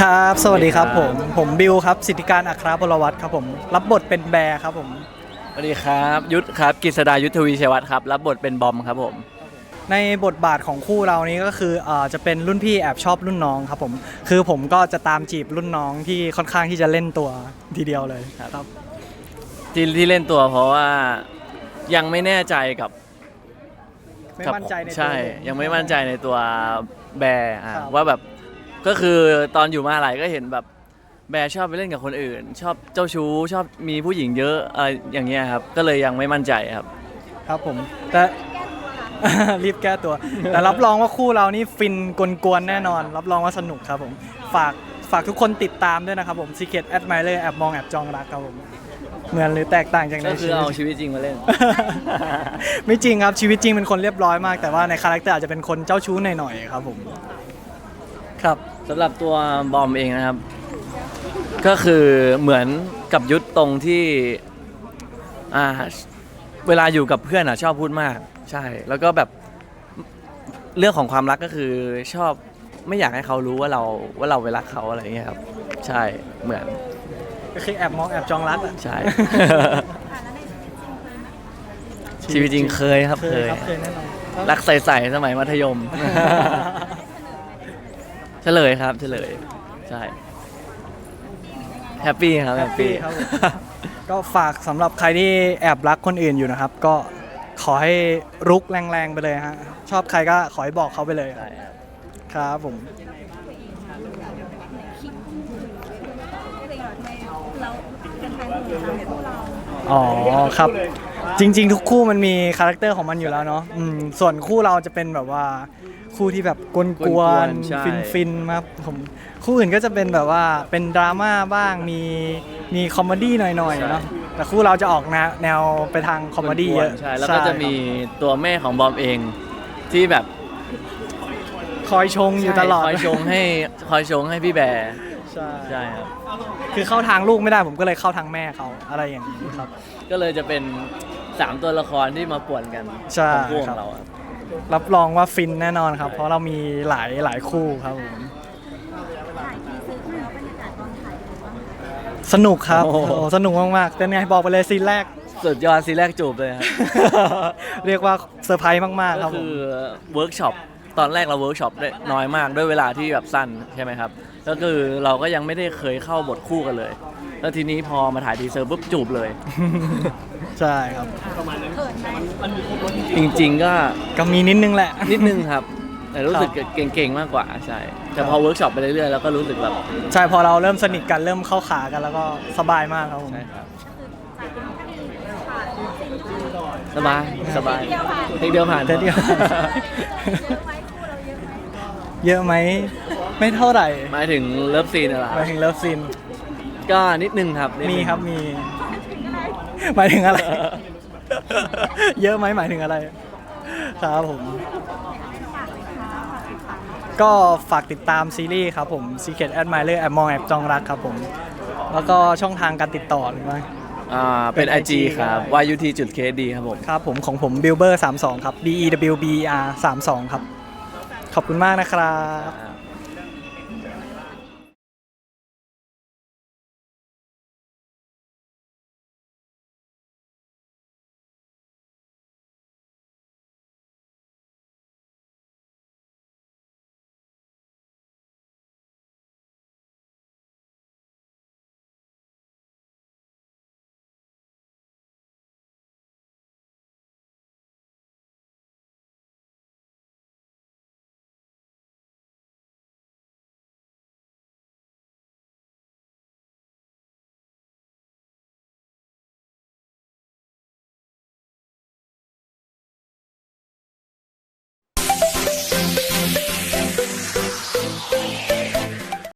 ครับ สวัสดีครับสผวัสมดีครับผมบิวครับสิทธิการอัครพลวัตครับผม รับบทเป็นแบร์ครับผม สวัสดีครับยุทธครับกฤษดายุทธวีชัยวัฒน์ครับรับบทเป็นบอมครับผมในบทบาทของคู่เรานี้ก็คือเอ่อจะเป็นรุ่นพี่แอบชอบรุ่นน้องครับผม คือผมก็จะตามจีบรุ่นน้องที่ค่อนข้างที่จะเล่นตัวทีเดียวเลยครับที่ที่เล่นตัวเพราะว่ายังไม่แน่ใจกับไม่กับมั่นใจในตัวใช่ผมยังไม่มั่นใจในตัวแบร์อะครับว่าแบบ ก็คือตอนอยู่มหาลัยก็เห็นแบบแบร์ชอบไปเล่นกับคนอื่น ชอบเจ้าชู้ชอบมีผู้หญิงเยอะอะไรอย่างเงี้ยครับ ก็เลยยังไม่มั่นใจครับ ครับผมแต่ รีบแก้ตัว แต่รับรองว่าคู่เรานี่ฟินกวนๆแน่นอน รับรองว่าสนุกครับผม ฝากฝากทุกคนติดตามด้วยนะครับผม Secret Admirer แอบมองแอบจองรักครับผม เหมือนหรือแตกต่างจากในก็คือชีวิตเอาชีวิตจริงมาเล่น ไม่จริงครับชีวิตจริงเป็นคนเรียบร้อยมาก แต่ว่าในคาแรคเตอร์อาจจะเป็นคนเจ้าชู้หน่อยๆครับผม ครับสำหรับตัวบอมเองนะครับ ก็คือเหมือนกับยุทธตรงที่อ่าเวลาอยู่กับเพื่อนอะชอบพูดมาก ใช่ แล้วก็แบบเรื่องของความรักก็คือชอบไม่อยากให้เขารู้ว่าเราว่าเราไปรักเขาอะไรอย่างเงี้ยครับ ใช่เหมือนก็คือแอบมองแอบจองรักอะ ใช่ชีวิตจริงเคยครับเคเคยยครับเคยแน่นอนรักใสๆสมัยมัธยมเฉลยครับเฉลยใช่แฮปปี้ครับแฮแฮปปปี้ปี้ครับผม ก็ฝากสำหรับใครที่แอบรักคนอื่นอยู่นะครับ ก็ขอให้รุกแรงๆไปเลยฮะชอบใครก็ขอให้บอกเขาไปเลยใช่ครับ ครับผมอ๋อครับ จริง ๆ ทุกคู่มันมีคาแรคเตอร์ของมันอยู่แล้วเนาะอืมส่วนคู่เราจะเป็นแบบว่าคู่ที่แบบกกววนนๆใช่ฟินฟินๆครับผมคู่อื่นก็จะเป็นแบบว่าเป็นดราม่าบ้างมีมีคอมเมดี้หน่อยๆเนาะแต่คู่เราจะออกแนวแนวไปทางคอมเมดี้เยอะใช่แล้วก็จะมีตัวแม่ของบอมเองที่แบบคอยชงอยู่ตลอดคอยชงให้คอยชงให้พี่แบร์ใช่ ใช่ครับ คือเข้าทางลูกไม่ได้ผมก็เลยเข้าทางแม่เขาอะไรอย่างนี้ครับ ก็เลยจะเป็นสามตัวละครที่มาป่วนกันใช่ของพวกครับเราอะรับรองว่าฟินแน่นอนครับ เพราะเรามีหลายหลายคู่ครับผมสนุกครับโอ้โหสนุกมากๆเป็นไงบอกไปเลยซีนแรก สุดยอดซีแรกจูบเลยครับ เรียกว่าเซอร์ไพรส์มากๆคก็รับผคืม อเวิร์กช็อป ตอนแรกเราเวิร์กช็อปได้น้อยมากด้วยเวลาที่แบบสั้นใช่ไหมครับ ก็คือเราก็ยังไม่ได้เคยเข้าบทคู่กันเลย แล้วทีนี้พอมาถ่ายทีเซอร์ปุ๊บจูบเลย ใช่ครับจริง ๆ ก็ก็มีนิดนึงแหละ นิดนึงครับ แต่รู้สึกเก่งๆมากกว่าใช่แต่พอเวิร์กช็อปไปเรื่อยๆแล้วก็รู้สึกแบบใช่พอเราเริ่มสนิทกันเริ่มเข้าขากันแล้วก็สบายมากครับผม ใช่ครับสบายสบายเทคเดียวผ่านเดียวเย อะไหม ไม่เท่าไหร่หมายถึงเลิฟซีนอะไรหมายถึงเลิฟซีนก็นิดนึงครับนิดนึงมีครับมีหมายถึงอะไร เยอะไหมหมายถึงอะไร ครับผม ก็ฝากติดตามซีรีส์ครับผม Secret Admirer แอบมองแอบจองรักครับผม แล้วก็ช่องทางการติดต่อหรือว่าอ่าเป็นเป็น IG IG ครับครับ yut จุด kd ครับผม ครับผมของผม Bilber 32 ครับ B E W B E R 32 ครับ ขอบคุณมากนะครับ